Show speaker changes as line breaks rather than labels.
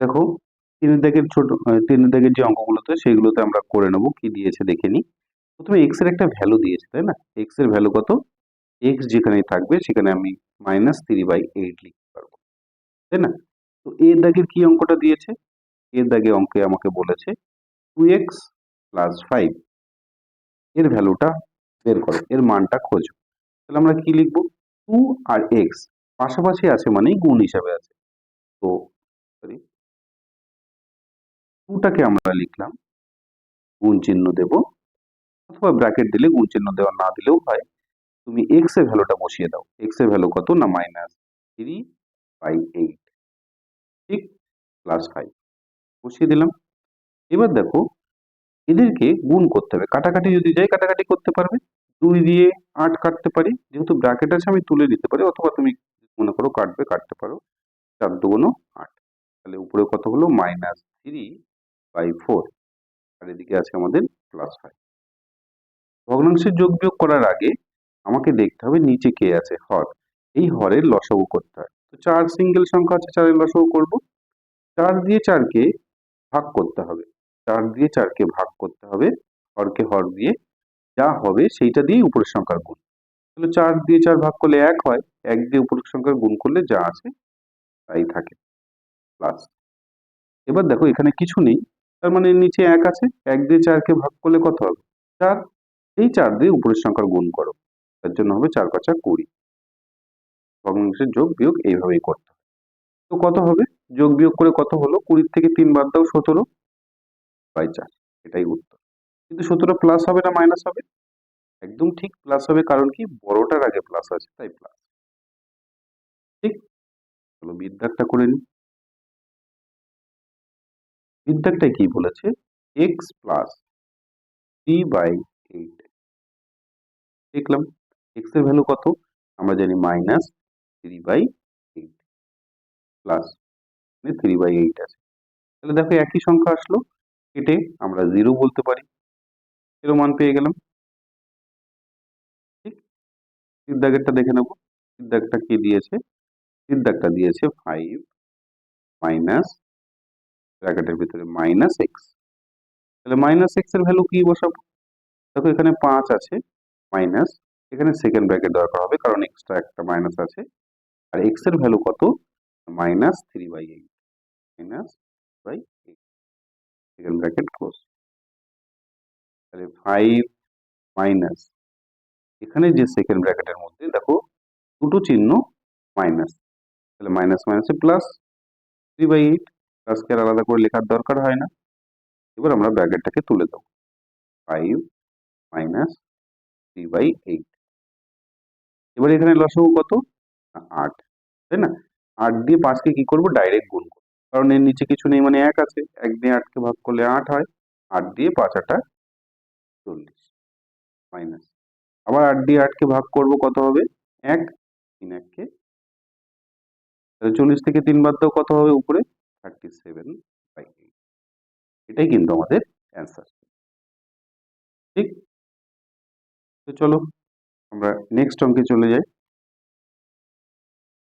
দেখো তিনের দাগের ছোট তিনের দাগের যে অঙ্কগুলোতে সেগুলোতে আমরা করে নেব। কি দিয়েছে দেখে নিই প্রথমে এক্সের একটা ভ্যালু দিয়েছে, তাই না? এক্সের ভ্যালু কত? এক্স যেখানে থাকবে সেখানে আমি মাইনাস থ্রি বাই এইট লিখতে পারব, তাই না? তো এর দাগের কি অঙ্কটা দিয়েছে? এর দাগে অঙ্কে আমাকে বলেছে টু এক্স প্লাস ফাইভ এর ভ্যালুটা বের করো, এর মানটা খোঁজো। তাহলে আমরা কি লিখব? টু আর এক্স পাশাপাশি আছে মানেই গুণ হিসাবে আছে। তো সরি টুটাকে আমরা লিখলাম। গুণ চিহ্ন দেব। অথবা ব্র্যাকেট দিলে গুণ চিহ্ন দেওয়া না দিলেও হয়। তুমি এক্সের ভ্যালুটা বসিয়ে দাও। এক্সের ভ্যালু কত না মাইনাস থ্রি বাই এইট ঠিক প্লাস ফাইভ বসিয়ে দিলাম। এবার দেখো, এদেরকে গুণ করতে হবে। কাটাকাটি যদি যাই, কাটাকাটি করতে পারবে। দুই দিয়ে আট কাটতে পারি। যেহেতু ব্র্যাকেট আছে, আমি তুলে দিতে পারি। অথবা তুমি মনে করো কাটবে, কাটতে পারো। চার দুগুণ আট। তাহলে উপরে কত হলো? মাইনাস থ্রি বাই ফোর আর এদিকে আছে আমাদের প্লাস ফাইভ ভগ্নাংশের যোগ বিয়োগ করার আগে আমাকে দেখতে হবে নিচে কে আছে, হর। এই হরের লসাগু করতে হয়। তো চার সিঙ্গেল সংখ্যা আছে, চারের লসাগু করব। চার দিয়ে চারকে ভাগ করতে হবে। চার দিয়ে চারকে ভাগ করতে হবে, হরকে হর দিয়ে। যা হবে সেইটা দিয়ে উপরের সংখ্যার গুণ। তাহলে চার দিয়ে চার ভাগ করলে এক হয়। এক দিয়ে উপরের সংখ্যার গুণ করলে যা আছে তাই থাকে। প্লাস এবার দেখো এখানে কিছু নেই। তার মানে নিচে এক আছে, এক দিয়ে চারকে ভাগ করলে কত হবে? চার। এই চার দিয়ে উপরের সংখ্যার গুণ করো। তার জন্য হবে চার পাঁচা কুড়ি। ভগ্নাংশের যোগ বিয়োগ এইভাবেই করতে হবে। তো কত হবে? যোগ বিয়োগ করে কত হলো? কুড়ির থেকে তিন বাদ দাও, সতেরো। বাই চার। এটাই উত্তর। কিন্তু সতেরো প্লাস হবে না মাইনাস হবে? একদম ঠিক প্লাস হবে কারণ কি? বড়টার আগে প্লাস আছে, তাই প্লাস ঠিক? চলো বিদ্যারটা করে নি বিদ্যারটাই কি বলেছে? X plus three by eight দেখলাম এক্সের ভ্যালু কত? আমরা জানি minus three by eight plus three by eight আছে। তাহলে দেখো একই সংখ্যা আসলো, কেটে আমরা জিরো বলতে পারি। এরও মান পেয়ে গেলাম। ঠিক? সিদ্ধাগেরটা দেখে নেব। সিদ্ধাগটা কি দিয়েছে? সিদ্ধাগটা দিয়েছে ফাইভ মাইনাস ব্র্যাকেটের ভিতরে মাইনাস এক্স তাহলে মাইনাস এক্সের ভ্যালু কি বসাবো? দেখো এখানে পাঁচ আছে মাইনাস এখানে সেকেন্ড ব্র্যাকেট দরকার হবে, কারণ এক্সট্রা একটা মাইনাস আছে, আর এক্সের ভ্যালু কত? Minus three by eight minus by eight second bracket close তাহলে ফাইভ মাইনাস এখানে যে সেকেন্ড ব্র্যাকেটের মধ্যে দেখো দুটো চিহ্ন মাইনাস তাহলে মাইনাস মাইনাসে প্লাস থ্রি বাই এইট প্লাসকে আর আলাদা করে লেখার দরকার হয় না। এবার আমরা ব্র্যাকেটটাকে তুলে দেবো। Five minus three by eight এবার এখানে লসাগু কত? আট। তাই না? আট দিয়ে পাঁচকে কি করব? ডাইরেক্ট গুণ করব। কারণ এর নিচে কিছু নেই মানে এক আছে। এক দিয়ে আটকে ভাগ করলে আট হয়। আট দিয়ে পাঁচ আটা চল্লিশ। মাইনাস আবার আট দিয়ে আটকে ভাগ করব কত হবে? এক। তিন এককে। তাহলে চল্লিশ থেকে তিন বাদ দাও, কত হবে উপরে? থার্টি সেভেন বাই এইট এটাই কিন্তু আমাদের অ্যান্সার ঠিক? তো চলো, আমরা নেক্সট অঙ্কে চলে যাই।